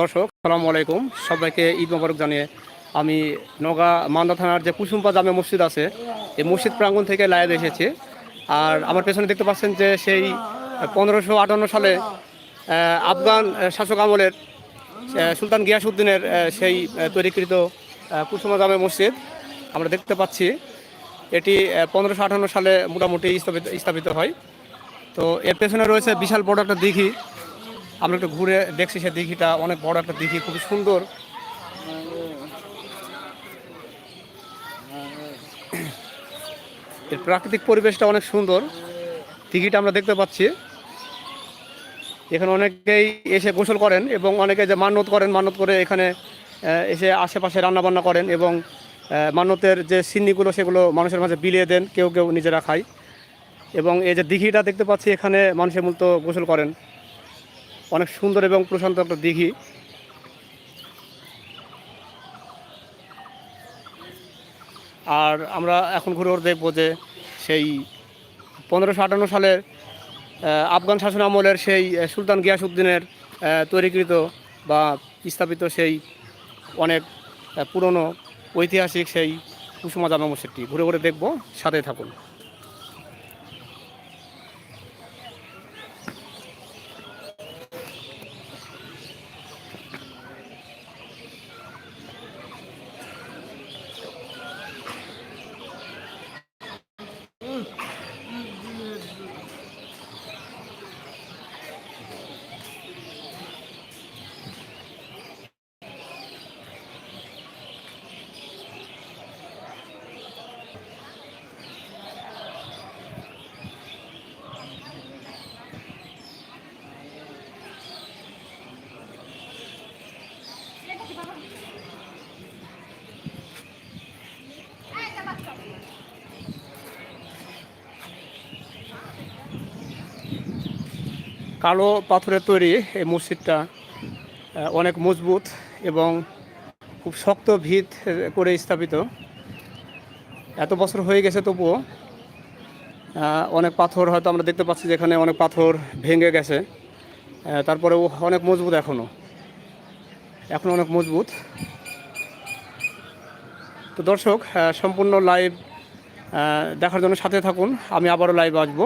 দর্শক সালাম আলাইকুম। সবাইকে ঈদ মোবারক জানিয়ে আমি নগা মান্দা থানার যে কুসুম্পা জামে মসজিদ আছে, এই মসজিদ প্রাঙ্গণ থেকে লাইভ এসেছি। আর আমার পেছনে দেখতে পাচ্ছেন যে সেই পনেরোশো আটান্ন সালে আফগান শাসক আমলের সুলতান গিয়াসুদ্দিনের সেই তৈরিকৃত কুসুমা জামে মসজিদ। আমরা দেখতে পাচ্ছি, এটি পনেরোশো আটান্ন সালে মোটামুটি স্থাপিত স্থাপিত হয়। তো এর পেছনে রয়েছে বিশাল বড় একটা দিঘি। আমরা একটু ঘুরে দেখছি সে দিঘিটা, অনেক বড় একটা দিঘি, খুবই সুন্দর। এর প্রাকৃতিক পরিবেশটা অনেক সুন্দর। দিঘিটা আমরা দেখতে পাচ্ছি। এখানে অনেকেই এসে গোসল করেন এবং অনেকে যে মান্যত করেন, মান্যত করে এখানে এসে আশেপাশে রান্নাবান্না করেন এবং মান্যতের যে সিন্নিগুলো সেগুলো মানুষের মাঝে বিলিয়ে দেন, কেউ কেউ নিজেরা খায়। এবং এই যে দিঘিটা দেখতে পাচ্ছি, এখানে মানুষের মূলত গোসল করেন। অনেক সুন্দর এবং প্রশান্ত একটা দিঘি আর আমরা এখন ঘুরে ঘুরে দেখব যে সেই পনেরোশো আটান্ন সালের আফগান শাসন আমলের সেই সুলতান গিয়াসুদ্দিনের তৈরিকৃত বা স্থাপিত সেই অনেক পুরনো ঐতিহাসিক সেই কুসুমা জামা মসজিদটি। ঘুরে ঘুরে দেখব সাথে থাকুন। কালো পাথরের তৈরি এই মসজিদটা অনেক মজবুত এবং খুব শক্ত ভিত করে স্থাপিত। এত বছর হয়ে গেছে তবুও অনেক পাথর হয়তো আমরা দেখতে পাচ্ছি যেখানে অনেক পাথর ভেঙে গেছে তারপরেও অনেক মজবুত এখনও এখন অনেক মজবুত। তো দর্শক সম্পূর্ণ লাইভ দেখার জন্য সাথে থাকুন। আমি আবারও লাইভ আসব।